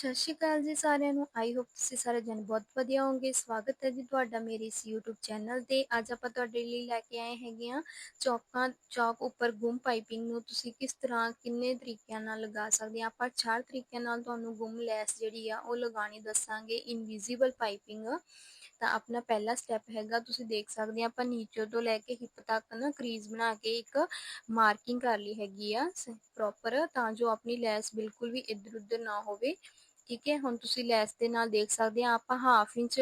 ਸਤਿ ਸ਼੍ਰੀ ਅਕਾਲ ਜੀ ਸਾਰਿਆਂ ਨੂੰ। ਆਈ ਹੋਪ ਤੁਸੀਂ ਸਾਰੇ ਜਣ ਬਹੁਤ ਵਧੀਆ ਹੋਵੋਗੇ। ਸਵਾਗਤ ਹੈ ਜੀ ਤੁਹਾਡਾ ਮੇਰੇ ਇਸ YouTube ਚੈਨਲ ਤੇ। ਅੱਜ ਆਪਾਂ ਤੁਹਾਡੇ ਲਈ ਲੈ ਕੇ ਆਏ ਹੈਗੇ ਆ ਚੌਕਾਂ, ਚੌਕ ਉੱਪਰ ਗੁੰਮ ਪਾਈਪਿੰਗ ਨੂੰ। ਤੁਸੀਂ ਕਿਸ ਤਰ੍ਹਾਂ, ਕਿੰਨੇ ਤਰੀਕਿਆਂ ਨਾਲ ਲਗਾ ਸਕਦੇ ਆ ਆਪਾਂ ਚਾਰ ਤਰੀਕਿਆਂ ਨਾਲ ਤੁਹਾਨੂੰ ਗੁੰਮ ਲੈਸ ਜਿਹੜੀ ਆ, ਉਹ ਲਗਾਣੀ ਦੱਸਾਂਗੇ। Invisible piping. ਤਾਂ ਆਪਣਾ ਪਹਿਲਾ ਸਟੈਪ ਹੈਗਾ, ਤੁਸੀਂ ਦੇਖ ਸਕਦੇ ਆ ਆਪਾਂ ਨੀਚੇ ਤੋਂ ਲੈ ਕੇ ਹਿੱਪ ਤੱਕ ਨਾ ਕਰੀਜ਼ ਬਣਾ ਕੇ ਇੱਕ ਮਾਰਕਿੰਗ ਕਰ ਲਈ ਹੈਗੀ ਆ ਪ੍ਰੋਪਰ ਤਾਂ ਜੋ ਆਪਣੀ ਲੈਸ ਬਿਲਕੁਲ ਵੀ ਇੱਧਰ ਉੱਧਰ ਨਾ ਹੋਵੇ। ਠੀਕ ਹੈ, ਹੁਣ ਤੁਸੀਂ ਲੈਸ ਦੇ ਨਾਲ ਦੇਖ ਸਕਦੇ ਆ ਆਪਾਂ ਹਾਫ ਇੰਚ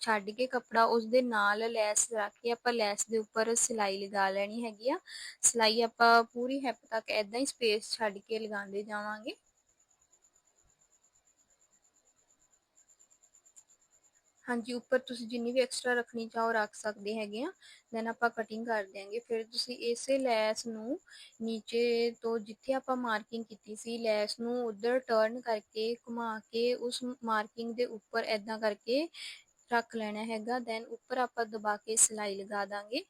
ਛੱਡ ਕੇ ਕੱਪੜਾ ਉਸ ਦੇ ਨਾਲ ਲੈਸ ਰੱਖ ਕੇ ਆਪਾਂ ਲੈਸ ਦੇ ਉੱਪਰ ਸਿਲਾਈ ਲਗਾ ਲੈਣੀ ਹੈਗੀ ਆ। ਸਿਲਾਈ ਆਪਾਂ ਪੂਰੀ ਹੈਪ ਤੱਕ ਐਦਾਂ ਹੀ ਸਪੇਸ ਛੱਡ ਕੇ ਲਗਾਉਂਦੇ ਜਾਵਾਂਗੇ। ਹਾਂਜੀ, ਉੱਪਰ ਤੁਸੀਂ ਜਿੰਨੀ ਵੀ ਐਕਸਟਰਾ ਰੱਖਣੀ ਚਾਹੋ ਰੱਖ ਸਕਦੇ ਹੈਗੇ ਆ। ਦੈਨ ਆਪਾਂ ਕਟਿੰਗ ਕਰ ਦਿਆਂਗੇ। ਫਿਰ ਤੁਸੀਂ ਇਸੇ ਲੈਸ ਨੂੰ ਨੀਚੇ ਤੋਂ ਜਿੱਥੇ ਆਪਾਂ ਮਾਰਕਿੰਗ ਕੀਤੀ ਸੀ, ਲੈਸ ਨੂੰ ਉਧਰ ਟਰਨ ਕਰਕੇ ਘੁਮਾ ਕੇ ਉਸ ਮਾਰਕਿੰਗ ਦੇ ਉੱਪਰ ਐਦਾਂ ਕਰਕੇ ਰੱਖ ਲੈਣਾ ਹੈਗਾ। ਦੈਨ ਉੱਪਰ ਆਪਾਂ ਦਬਾ ਕੇ ਸਿਲਾਈ ਲਗਾ ਦਾਂਗੇ।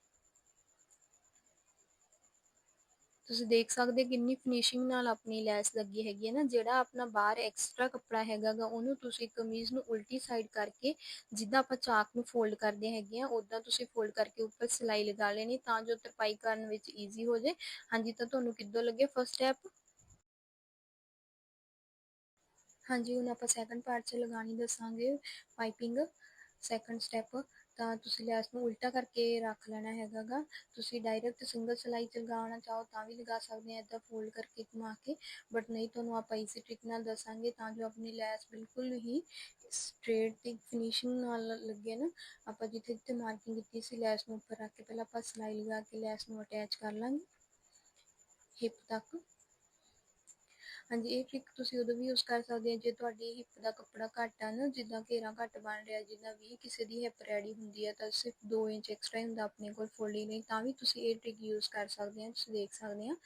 ਤੁਸੀਂ ਦੇਖ ਸਕਦੇ ਕਿੰਨੀ ਫਿਨਿਸ਼ਿੰਗ ਨਾਲ ਆਪਣੀ ਲੈਸ ਲੱਗੀ ਹੈਗੀ ਹੈ ਨਾ, ਜਿਹੜਾ ਆਪਣਾ ਬਾਹਰ ਐਕਸਟਰਾ ਕੱਪੜਾ ਹੈਗਾਗਾ ਉਹਨੂੰ ਤੁਸੀਂ ਕਮੀਜ਼ ਨੂੰ ਉਲਟੀ ਸਾਈਡ ਕਰਕੇ ਜਿੱਦਾਂ ਆਪਾਂ ਚਾਕ ਨੂੰ ਫੋਲਡ ਕਰਦੇ ਹੈਗੇ ਆ ਉਦਾਂ ਤੁਸੀਂ ਫੋਲਡ ਕਰਕੇ ਉੱਪਰ ਸਿਲਾਈ ਲਗਾ ਲੈਣੀ ਤਾਂ ਜੋ ਤਰਪਾਈ ਕਰਨ ਵਿੱਚ ਈਜ਼ੀ ਹੋ ਜਾਏ। ਹਾਂਜੀ, ਤਾਂ ਤੁਹਾਨੂੰ ਕਿੱਦੋਂ ਲੱਗੇ ਫਸਟ ਸਟੈਪ ਹਾਂਜੀ, ਹੁਣ ਆਪਾਂ ਸੈਕੰਡ ਪਾਰਟ 'ਚ ਲਗਾਣੀ ਦੱਸਾਂਗੇ ਪਾਈਪਿੰਗ ਸੈਕੰਡ ਸਟੈਪ ਤਾਂ ਤੁਸੀਂ ਲੈਸ ਨੂੰ ਉਲਟਾ ਕਰਕੇ ਰੱਖ ਲੈਣਾ ਹੈਗਾਗਾ। ਤੁਸੀਂ ਡਾਇਰੈਕਟ ਸਿੰਗਲ ਸਲਾਈ ਚ ਲਗਾਉਣਾ ਚਾਹੋ ਤਾਂ ਵੀ ਲਗਾ ਸਕਦੇ ਆ ਇਦਾਂ ਫੋਲਡ ਕਰਕੇ ਘੁਮਾ ਕੇ। ਬਟ ਨਹੀਂ ਤੁਹਾਨੂੰ ਆਪਾਂ ਇਸੇ ਟ੍ਰਿਕ ਨਾਲ ਦੱਸਾਂਗੇ ਤਾਂ ਜੋ ਆਪਣੀ ਲੈਸ ਬਿਲਕੁਲ ਹੀ ਸਟ੍ਰੇਟ ਤੇ ਫਿਨਿਸ਼ਿੰਗ ਨਾਲ ਲੱਗੇ ਨਾ। ਆਪਾਂ ਜਿੱਥੇ ਜਿੱਥੇ ਮਾਰਕਿੰਗ ਕੀਤੀ ਸੀ ਲੈਸ ਨੂੰ ਉੱਪਰ ਰੱਖ ਕੇ ਪਹਿਲਾਂ ਆਪਾਂ ਸਲਾਈ ਲਗਾ ਕੇ ਲੈਸ ਨੂੰ ਅਟੈਚ ਕਰ ਲਾਂਗੇ। ਹਿੱਪ ਤੱਕ। ਹਾਂਜੀ, ਇਹ ਟ੍ਰਿਕ ਤੁਸੀਂ ਉਦੋਂ ਵੀ ਯੂਜ਼ ਕਰ ਸਕਦੇ ਹੋ ਜੇ ਤੁਹਾਡੀ ਹਿੱਪ ਦਾ ਕੱਪੜਾ ਘੱਟ ਆ ਨਾ, ਜਿੱਦਾਂ ਘੇਰਾ ਘੱਟ ਬਣ ਰਿਹਾ, ਜਿੱਦਾਂ ਵੀ ਕਿਸੇ ਦੀ ਹਿੱਪ ਰੈਡੀ ਹੁੰਦੀ ਹੈ ਤਾਂ ਸਿਰਫ 2 ਇੰਚ ਐਕਸਟਰਾ ਹੁੰਦਾ ਆਪਣੇ ਕੋਲ ਫੋਲਡਿੰਗ ਲਈ ਤਾਂ ਵੀ ਤੁਸੀਂ ਇਹ ਟ੍ਰਿਕ ਯੂਜ਼ ਕਰ ਸਕਦੇ ਹੋ, ਤੁਸੀਂ ਦੇਖ ਸਕਦੇ ਆ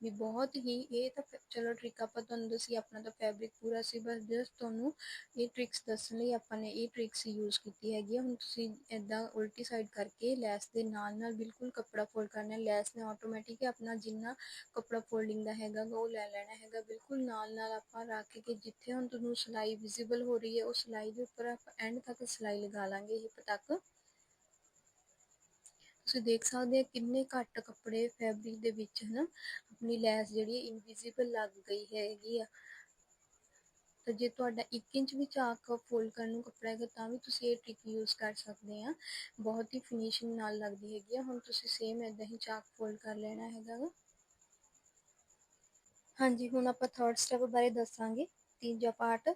ਵੀ ਬਹੁਤ ਹੀ, ਇਹ ਤਾਂ ਚਲੋ ਟ੍ਰਿਕ ਆਪਾਂ ਤੁਹਾਨੂੰ ਦੱਸੀ, ਆਪਣਾ ਤਾਂ ਫੈਬਰਿਕ ਪੂਰਾ ਸੀ ਬਸ ਜਸਟ ਤੁਹਾਨੂੰ ਇਹ ਟ੍ਰਿਕਸ ਦੱਸਣ ਲਈ ਆਪਾਂ ਨੇ ਇਹ ਟ੍ਰਿਕਸ ਯੂਜ਼ ਕੀਤੀ ਹੈਗੀ ਹੁਣ ਤੁਸੀਂ ਇਦਾਂ ਉਲਟੀ ਸਾਈਡ ਕਰਕੇ ਲੈਸ ਦੇ ਨਾਲ ਨਾਲ ਬਿਲਕੁਲ ਕੱਪੜਾ ਫੋਲਡ ਕਰਨਾ, ਲੈਸ ਨੇ ਆਟੋਮੈਟਿਕ ਆਪਣਾ ਜਿੰਨਾ ਕੱਪੜਾ ਫੋਲਡਿੰਗ ਦਾ ਹੈਗਾ ਉਹ ਲੈ ਲੈਣਾ ਹੈਗਾ। ਬਿਲਕੁਲ ਨਾਲ ਨਾਲ ਆਪਾਂ ਰੱਖ ਕੇ ਜਿੱਥੇ ਹੁਣ ਤੁਹਾਨੂੰ ਸਿਲਾਈ ਵਿਜ਼ੀਬਲ ਹੋ ਰਹੀ ਹੈ, ਉਹ ਸਿਲਾਈ ਦੇ ਉੱਪਰ ਆਪਾਂ ਐਂਡ ਤੱਕ ਸਿਲਾਈ ਲਗਾ ਲਾਂਗੇ ਹਿੱਪ ਤੱਕ। ਤੁਸੀਂ ਦੇਖ ਸਕਦੇ ਆ ਕਿੰਨੇ ਘੱਟ ਕੱਪੜੇ ਫੈਬਰਿਕ ਦੇ ਵਿੱਚ ਹਨਾ, ਆਪਣੀ ਲੈਸ ਜਿਹੜੀ ਇਨਵਿਜ਼ੀਬਲ ਲੱਗ ਗਈ ਹੈਗੀ ਆ। ਤਾਂ ਜੇ ਤੁਹਾਡਾ 1 ਇੰਚ ਵੀ ਚਾਕ ਫੋਲਡ ਕਰਨ ਨੂੰ ਕੱਪੜਾ ਹੈਗਾ, ਤਾਂ ਵੀ ਤੁਸੀਂ ਇਹ ਟ੍ਰਿਕ ਯੂਜ਼ ਕਰ ਸਕਦੇ ਆ। ਬਹੁਤ ਹੀ ਫਿਨਿਸ਼ਿੰਗ ਨਾਲ ਲੱਗਦੀ ਹੈਗੀ ਆ। ਹੁਣ ਤੁਸੀਂ ਸੇਮ ਇਦਾਂ ਹੀ ਚਾਕ ਫੋਲਡ ਕਰ ਲੈਣਾ ਹੈਗਾ ਹਾਂਜੀ, ਹੁਣ ਆਪਾਂ ਥਰਡ ਸਟੈਪ ਬਾਰੇ ਦੱਸਾਂਗੇ, ਤੀਜਾ ਪਾਰਟ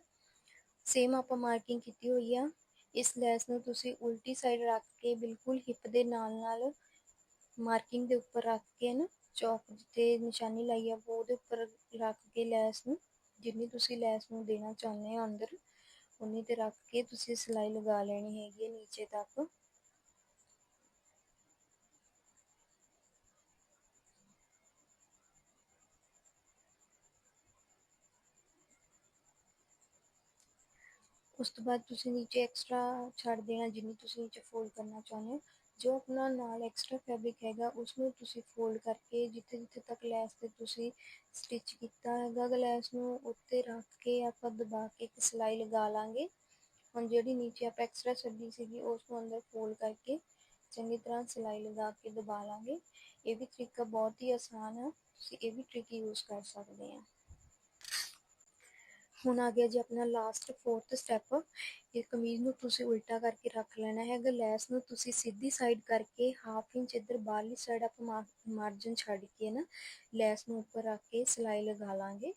ਸੇਮ ਆਪਾਂ ਮਾਰਕਿੰਗ ਕੀਤੀ ਹੋਈ ਆ। ਇਸ ਲੈਸ ਨੂੰ ਤੁਸੀਂ ਉਲਟੀ ਸਾਈਡ ਰੱਖ ਕੇ ਬਿਲਕੁਲ ਹਿੱਪ ਦੇ ਨਾਲ ਨਾਲ ਮਾਰਕਿੰਗ ਦੇ ਉੱਪਰ ਰੱਖ ਕੇ ਨਾ ਚੌਕ ਜਿੱਤੇ ਨਿਸ਼ਾਨੀ ਲਾਈ ਆ ਉਹਦੇ ਉੱਪਰ ਰੱਖ ਕੇ ਲੈਸ ਨੂੰ, ਜਿੰਨੀ ਤੁਸੀਂ ਲੈਸ ਨੂੰ ਦੇਣਾ ਚਾਹੁੰਦੇ ਹੋ ਅੰਦਰ, ਉਨੀ ਤੇ ਰੱਖ ਕੇ ਤੁਸੀਂ ਸਿਲਾਈ ਲਗਾ ਲੈਣੀ ਹੈਗੀ ਹੈ ਨੀਚੇ ਤੱਕ। ਉਸ ਤੋਂ ਬਾਅਦ ਤੁਸੀਂ ਨੀਚੇ ਐਕਸਟਰਾ ਛੱਡ ਦੇਣਾ ਜਿੰਨੀ ਤੁਸੀਂ ਨੀਚੇ ਫੋਲਡ ਕਰਨਾ ਚਾਹੁੰਦੇ ਹੋ। ਜੋ ਆਪਣਾ ਨਾਲ ਐਕਸਟਰਾ ਫੈਬਰਿਕ ਹੈਗਾ ਉਸ ਨੂੰ ਤੁਸੀਂ ਫੋਲਡ ਕਰਕੇ ਜਿੱਥੇ ਜਿੱਥੇ ਤੱਕ ਲੈਸ ਤੇ ਤੁਸੀਂ ਸਟਿਚ ਕੀਤਾ ਹੈਗਾ, ਲੈਸ ਨੂੰ ਉੱਤੇ ਰੱਖ ਕੇ ਆਪਾਂ ਦਬਾ ਕੇ ਇੱਕ ਸਿਲਾਈ ਲਗਾ ਲਾਂਗੇ। ਹੁਣ ਜਿਹੜੀ ਨੀਚੇ ਆਪਾਂ ਐਕਸਟਰਾ ਛੱਡੀ ਸੀਗੀ ਉਸ ਨੂੰ ਅੰਦਰ ਫੋਲਡ ਕਰਕੇ ਚੰਗੀ ਤਰ੍ਹਾਂ ਸਿਲਾਈ ਲਗਾ ਕੇ ਦਬਾ ਲਾਂਗੇ। ਇਹ ਵੀ ਤਰੀਕਾ ਬਹੁਤ ਹੀ ਆਸਾਨ ਹੈ ਤੁਸੀਂ ਇਹ ਵੀ ਟ੍ਰਿਕ ਯੂਜ਼ ਕਰ ਸਕਦੇ ਆ। ਹੁਣ ਆ ਗਿਆ ਜੀ ਆਪਣਾ ਲਾਸਟ ਫੋਰਥ ਸਟੈਪ ਇਹ ਕਮੀਜ਼ ਨੂੰ ਤੁਸੀਂ ਉਲਟਾ ਕਰਕੇ ਰੱਖ ਲੈਣਾ ਹੈਗਾ ਲੈਸ ਨੂੰ ਤੁਸੀਂ ਸਿੱਧੀ ਸਾਈਡ ਕਰਕੇ ਹਾਫ ਇੰਚ ਇੱਧਰ ਬਾਹਰਲੀ ਸਾਈਡ ਆਪਾਂ ਮਾਰਜਨ ਛੱਡ ਕੇ ਨਾ ਲੈਸ ਨੂੰ ਉੱਪਰ ਰੱਖ ਕੇ ਸਿਲਾਈ ਲਗਾ ਲਾਂਗੇ।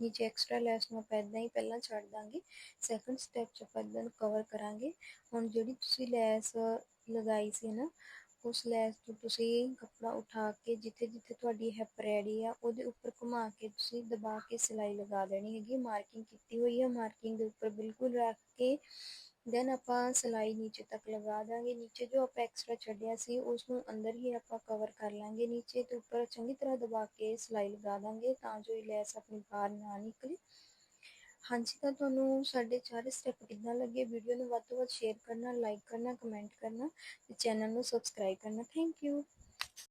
ਨੀਚੇ ਐਕਸਟਰਾ ਲੈਸ ਨੂੰ ਆਪਾਂ ਇਦਾਂ ਹੀ ਪਹਿਲਾਂ ਛੱਡ ਦਾਂਗੇ। ਸੈਕੰਡ ਸਟੈਪ 'ਚ ਆਪਾਂ ਇਦਾਂ ਕਵਰ ਕਰਾਂਗੇ। ਹੁਣ ਜਿਹੜੀ ਤੁਸੀਂ ਲੈਸ ਲਗਾਈ ਸੀ ਨਾ ਉਸ ਲੈਸ ਤੋਂ ਤੁਸੀਂ ਕੱਪੜਾ ਉਠਾ ਕੇ ਜਿੱਥੇ ਜਿੱਥੇ ਤੁਹਾਡੀ ਹੈਪ ਰੈਡੀ ਆ, ਉਹਦੇ ਉੱਪਰ ਘੁਮਾ ਕੇ ਤੁਸੀਂ ਦਬਾ ਕੇ ਸਿਲਾਈ ਲਗਾ ਦੇਣੀ ਹੈਗੀ। ਮਾਰਕਿੰਗ ਕੀਤੀ ਹੋਈ ਹੈ ਮਾਰਕਿੰਗ ਦੇ ਉੱਪਰ ਬਿਲਕੁਲ ਰੱਖ ਕੇ ਦੈਨ ਆਪਾਂ ਸਿਲਾਈ ਨੀਚੇ ਤੱਕ ਲਗਾ ਦਾਂਗੇ। ਨੀਚੇ ਜੋ ਆਪਾਂ ਐਕਸਟਰਾ ਛੱਡਿਆ ਸੀ ਉਸ ਨੂੰ ਅੰਦਰ ਹੀ ਆਪਾਂ ਕਵਰ ਕਰ ਲਾਂਗੇ। ਨੀਚੇ ਤੇ ਉੱਪਰ ਚੰਗੀ ਤਰ੍ਹਾਂ ਦਬਾ ਕੇ ਸਿਲਾਈ ਲਗਾ ਦਾਂਗੇ ਤਾਂ ਜੋ ਇਹ ਲੈਸ ਆਪਣੀ ਬਾਹਰ ਨਾ ਨਿਕਲੇ। ਹਾਂਜੀ, ਤਾਂ ਤੁਹਾਨੂੰ ਸਾਡੇ ਚਾਰੇ ਸਟੈਪ ਕਿੱਦਾਂ ਲੱਗੇ। ਵੀਡੀਓ ਨੂੰ ਵੱਧ ਤੋਂ ਵੱਧ ਸ਼ੇਅਰ ਕਰਨਾ ਲਾਈਕ ਕਰਨਾ ਕਮੈਂਟ ਕਰਨਾ ਤੇ ਚੈਨਲ ਨੂੰ ਸਬਸਕ੍ਰਾਈਬ ਕਰਨਾ। Thank you